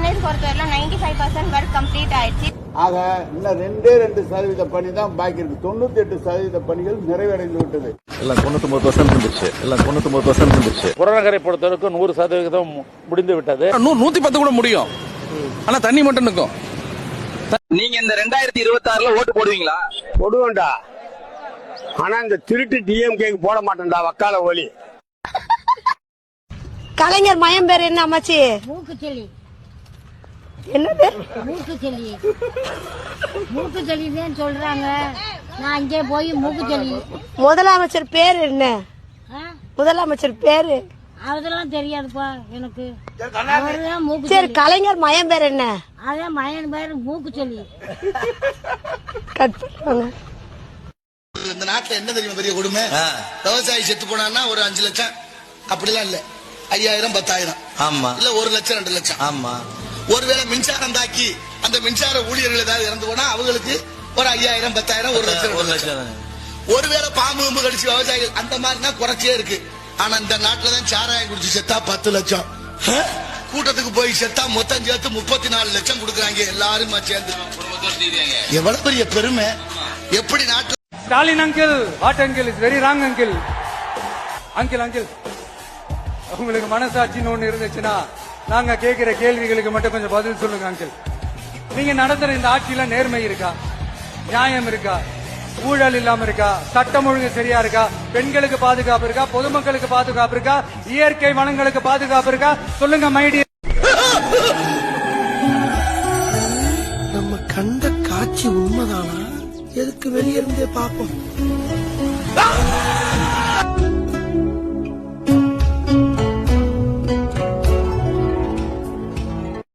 Percentage பொறுத்தவரையிலும் ninety five percent work complete ஆயிடுச்சு. ஆக இன்னும் ரெண்டே ரெண்டு சதவீத பணி தான் பாக்கி இருக்கு. தொண்ணூத்தி எட்டு சதவீத பணிகள் நிறைவடைந்து விட்டது. எல்லாம் தொண்ணூத்தொம்பது பர்சன்ட் இருந்துச்சு எல்லாம் தொண்ணூத்தொம்பது பர்சன்ட் இருந்துச்சு புறநகரை பொறுத்தவரைக்கும் நூறு சதவிகிதம் முடிந்து விட்டது. நூத்தி பத்து கூட முடியும். ஆனா தண்ணி மட்டும் நிற்கும். நீங்க இந்த ரெண்டாயிரத்தி இருபத்தி ஆறுல ஓட்டு போடுவீங்களா? போடுவேன்டா. ஆனா இந்த திருட்டு டிஎம்கேக்கு போட மாட்டேன்டா வக்கால ஒலி கலைஞர் மயம் பேர் என்ன அம்மாச்சி? மூக்குச்செளி என்னது? மூக்குச்செளி மூக்குச்செளின்னு சொல்றாங்க. நான் இங்கே போய் மூக்குச்செளி முதலமைச்சர் பேர் என்ன? ஆ? முதலமைச்சர் பேரு? அதெல்லாம் தெரியாதுப்பா எனக்கு. அவர்தான் சரி மூக்குச்செளி கலைஞர் மயம் பேர் என்ன? அதான் மயன் பேர் கட் பண்ணுவாங்க. இந்த நாட்டுல என்ன தெரியுமா பெரிய கொடுமை? விவசாயி செத்து போனான்னா ஒரு அஞ்சு லட்சம். அப்படிலாம் இல்ல. ஐயாயிரம் பத்தாயிரம். ஆமா. இல்ல ஒரு லட்சம் ரெண்டு லட்சம். ஆமா. ஒருவேளை மின்சாரம் தாக்கி அந்த மின்சார ஊழியர்கள் ஏதாவது இறந்து போனா அவங்களுக்கு ஒரு ஐயாயிரம் பத்தாயிரம் ஒரு லட்சம் ஒரு லட்சம் ஒருவேளை பாம்பு உம்பு கடிச்சு விவசாயிகள் அந்த மாதிரினா குறைச்சே இருக்கு. ஆனா இந்த நாட்டுல தான் சாராயம் குடிச்சு செத்தா பத்து லட்சம்? கூட்டத்துக்கு போய் செத்தா மொத்தம் சேர்த்து முப்பத்தி நாலு லட்சம் கொடுக்குறாங்க. எல்லாரும் சேர்ந்து. எவ்வளவு பெரிய பெருமை. எப்படி நாட்டு Stalin uncle what uncle is very wrong uncle. Uncle uncle. உங்களுக்கு மனசாட்சின்னு ஒண்ணு இருந்துச்சுன்னா நாங்க கேட்கிற கேள்விகளுக்கு மட்டும் கொஞ்சம் பதில் சொல்லுங்க அங்கிள் நீங்க நடத்துற இந்த ஆட்சியில நேர்மை இருக்கா? நியாயம் இருக்கா? ஊழல் இல்லாம இருக்கா? சட்டம் ஒழுங்கு சரியா இருக்கா? பெண்களுக்கு பாதுகாப்பு இருக்கா? பொதுமக்களுக்கு பாதுகாப்பு இருக்கா? இயற்கை வளங்களுக்கு பாதுகாப்பு இருக்கா? சொல்லுங்க மைடி நம்ம கண்ட காட்சி உண்மைதானா? எதுக்கு வெளியே இருந்தே பாப்போம்